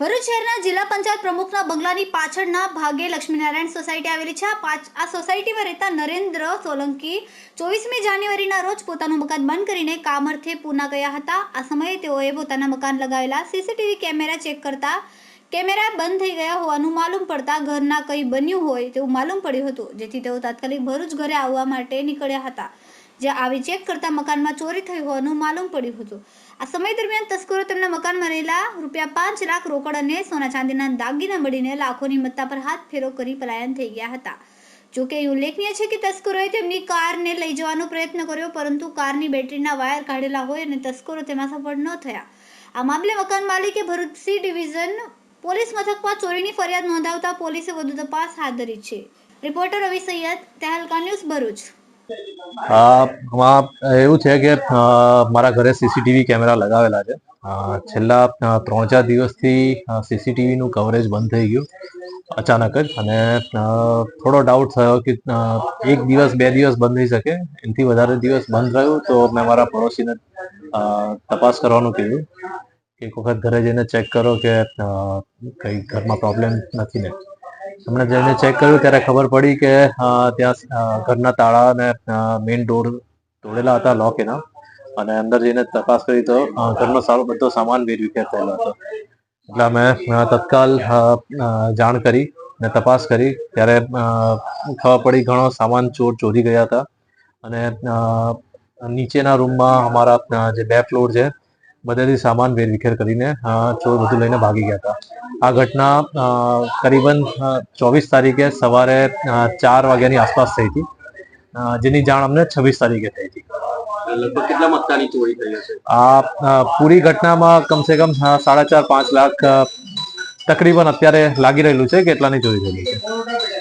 ભરૂચ શહેરના જિલ્લા પંચાયત પ્રમુખના બંગલાની પાછળના ભાગે લક્ષ્મીનારાયણ સોસાયટી આવેલી છે. આ સોસાયટીમાં રહેતા નરેન્દ્ર સોલંકી ચોવીસમી જાન્યુઆરીના રોજ પોતાનું મકાન બંધ કરીને કામ અર્થે પૂના ગયા હતા. આ સમયે તેઓએ પોતાના મકાન લગાવેલા સીસીટીવી કેમેરા ચેક કરતા કેમેરા બંધ થઈ ગયા હોવાનું માલુમ પડતા ઘરના કંઈ બન્યું હોય તેવું માલુમ પડ્યું હતું, જેથી તેઓ તાત્કાલિક ભરૂચ ઘરે આવવા માટે નીકળ્યા હતા. જ્યાં આવી ચેક કરતા મકાનમાં ચોરી થઈ હોવાનું માલુમ પડ્યું હતું. આ સમય દરમિયાન તસ્કરો તેમના મકાનમાં રહેલા રૂપિયા પાંચ લાખ રોકડ અને સોના ચાંદીના દાગીના મળીને લાખોની મત્તા પર હાથ ફેરો કરી પલાયન થઈ ગયા હતા. જોકે એ ઉલ્લેખનીય છે કે તસ્કરોએ તેમની કારને લઈ જવાનો પ્રયત્ન કર્યો, પરંતુ કારની બેટરીના વાયર કાઢેલા હોય અને તસ્કરો તેમાં સફળ ન થયા. આ મામલે મકાન માલિકે ભરૂચ સી ડિવિઝન પોલીસ મથકમાં ચોરીની ફરિયાદ નોંધાવતા પોલીસે વધુ તપાસ હાથ ધરી છે. Reporter Ravi Syed, Tehelka news Bharuch. એવું છે કે મારા ઘરે સીસીટીવી કેમેરા લગાવેલા છે. છેલ્લા ત્રણ ચાર દિવસથી સીસીટીવીનું કવરેજ બંધ થઈ ગયું અચાનક જ. અને થોડો ડાઉટ થયો કે એક દિવસ, બે દિવસ બંધ થઈ શકે. એનાથી વધારે દિવસ બંધ રહ્યું તો મેં મારા પડોશીને તપાસ કરવાનું કીધું એક વખત ઘરે જઈને ચેક કરો કે કઈ ઘરમાં પ્રોબ્લેમ નથી ને. હમણાં જઈને ચેક કર્યું ત્યારે ખબર પડી કે ત્યાં ઘરના તાળા અને મેઇન ડોર તોડેલા હતા લોક એના. અને અંદર જઈને તપાસ કરી તો ઘરનો સારો બધો સામાન વેરવિખેર થયેલો હતો. એટલે અમે તત્કાલ જાણ કરી ને તપાસ કરી. ત્યારે ખબર પડી ઘણો સામાન ચોર ચોરી ગયા હતા. અને નીચેના રૂમમાં અમારા જે બે ફ્લોર છે, બધેથી સામાન વેરવિખેર કરીને ચોર બધું લઈને ભાગી ગયા હતા. આ ઘટના કરીબન ચોવીસ તારીખે સવારે ચાર વાગ્યાની આસપાસ થઈ હતી. જેની જાણ અમને છવ્વીસ તારીખે થઈ હતી. લગભગ કેટલા મત્તાની ચોરી થઈ હશે? આ પૂરી ઘટનામાં કમસે કમ સાડા ચાર પાંચ લાખ તકરીબન અત્યારે લાગી રહેલું છે કે એટલાની ચોરી થઈ છે.